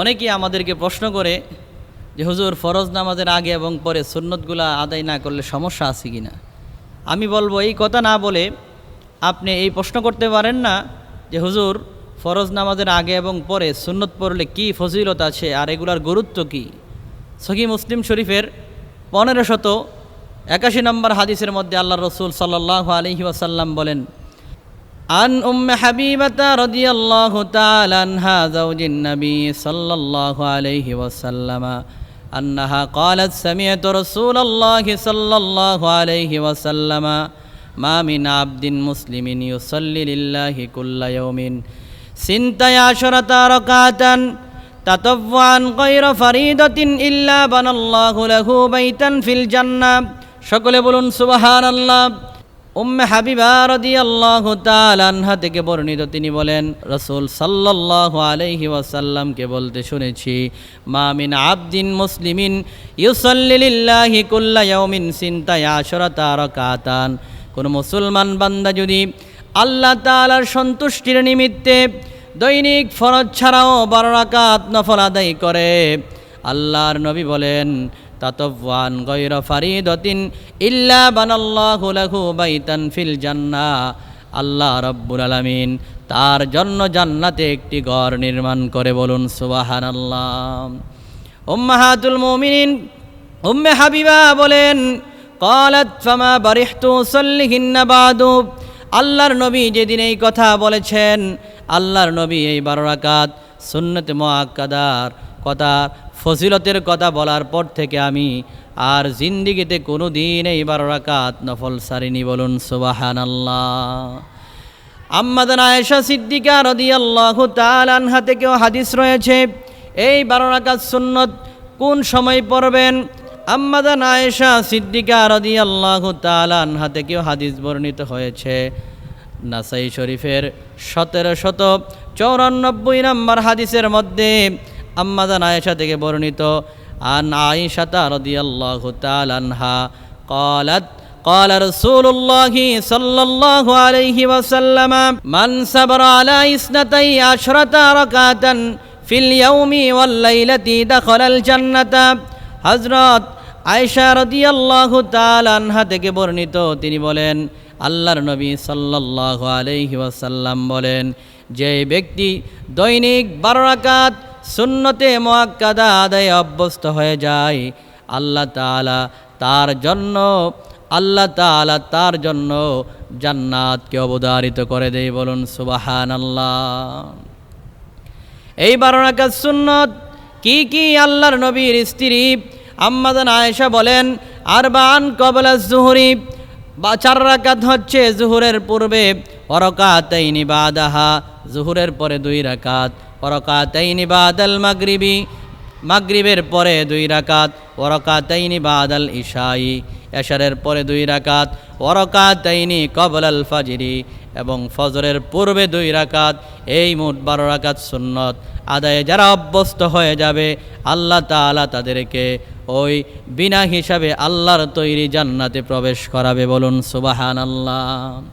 অনেকেই আমাদেরকে প্রশ্ন করে যে, হুজুর, ফরজ নামাজের আগে এবং পরে সুন্নতগুলা আদায় না করলে সমস্যা আছে কি না আমি বলব, এই কথা না বলে আপনি এই প্রশ্ন করতে পারেন না যে, হুজুর, ফরজ নামাজের আগে এবং পরে সুন্নত পড়লে কি ফজিলত আছে আর এগুলার গুরুত্ব কি? সহি মুসলিম শরীফের পনেরো শত একাশি নম্বর হাদিসের মধ্যে আল্লাহ রসুল সাল্লাহ আলহি ওয়াসাল্লাম বলেন عن أم حبيبة رضي الله تعالى عنها زوج النبي صلى الله عليه وسلم أنها قالت سمعت رسول الله صلى الله عليه وسلم ما من عبد مسلم يصلي لله كل يوم سنتي عشرة ركعة تطوعا غير فريدة إلا بنى الله له بيتا في الجنة شكل بلون سبحان الله উম্মে হাবিবা রাদিয়াল্লাহু আনহা থেকে বর্ণিত তিনি বলেন, রাসূল সাল্লাল্লাহু আলাইহি ওয়াসাল্লামকে বলতে শুনেছি, মা মিন আবদিন মুসলিমিন ইউসাল্লি লিল্লাহি কুল্লা ইয়াউমিন সিনতা আশরাতা রাকাতান। কোন মুসলমান বান্দা যদি আল্লাহ তাআলার সন্তুষ্টির নিমিত্তে দৈনিক ফরজ ছাড়াও বারো রাকাত নফল আদায় করে, আল্লাহর নবী বলেন তাতওয়ান গৈর ফারিদতিন ইল্লা বানাল্লাহু লাহু বাইতান ফিল জান্নাহ আল্লাহ রব্বুল আলামিন তার জন্য জান্নাতে একটি ঘর নির্মাণ করে বলুন, সুবহানাল্লাহ। উম্মাহাতুল মুমিনিন, উম্মে হাবিবা বলেন, কলাত ফামা বারিহতু সল্লিহিন্না বাদু। আল্লাহর নবী যেদিন এই কথা বলেছেন, আল্লাহর নবী এই বারো রাকাত সুন্নতে মোয়াক্কাদার কথা ফজিলতের কথা বলার পর থেকে আমি আর জিন্দিগিতে কোনো দিন এই বারো রাকাত নফল সারিনি বলুন সুবাহান আল্লাহ আম্মাদান আয়েশা সিদ্দিকা রদি আল্লাহ আনহা থেকেও হাদিস রয়েছে এই বারো রাকাত সুন্নত কোন সময় পড়বেন? আম্মাদান আয়েশা সিদ্দিকা রদি আল্লাহ তাল আনহা থেকেও হাদিস বর্ণিত হয়েছে, নাসাই শরীফের সতেরো শত চৌরানব্বই নম্বর হাদিসের মধ্যে আম্মাদান আয়েশা থেকে বর্ণিত আন আয়েশাতা রাদিয়াল্লাহু তাআলা আনহা قالت قال رسول الله صلى الله عليه وسلم من صبر على اثنتي عشرة ركعة في اليوم والليلة دخل الجنة হযরত আয়েশা রাদিয়াল্লাহু তাআলা আনহা থেকে বর্ণিত তিনি বলেন আল্লাহর নবী সাল্লাল্লাহু আলাইহি ওয়াসাল্লাম বলেন যে ব্যক্তি দৈনিক বারো রাকাত সুন্নতে মোয়াক্কাদা আদায় অভ্যস্ত হয়ে যায়। আল্লাহ তাআলা তার জন্য, আল্লাহ তাআলা তার জন্য জান্নাতকে অবধারিত করে দেয় বলুন সুবাহান আল্লাহ এই বারো রাকাত সুন্নত কি কি আল্লাহর নবীর স্ত্রী আম্মাদান আয়েশা বলেন, আরবান কবলা জুহুরি, বা চার রাকাত হচ্ছে জুহুরের পূর্বে অরকাতাইনি বাদাহা, জুহুরের পরে দুই রাকাত অরকাতাইনি বাদাল মাগরিবি, মাগরিবের পরে দুই রাকাত, ওরকাতাইনি বাদাল ইশাই, এশারের পরে দুই রাকাত, ওরকাতাইনি কবলাল ফাজিরি এবং ফজরের পূর্বে দুই রাকাত, এই মোট বারো রাকাত সুন্নত। আদায়ে যারা অভ্যস্ত হয়ে যাবে, আল্লাহ তাআলা তাদেরকে ওই বিনা হিসাবে আল্লাহর তৈরি জান্নাতে প্রবেশ করাবে বলুন সুবাহান আল্লাহ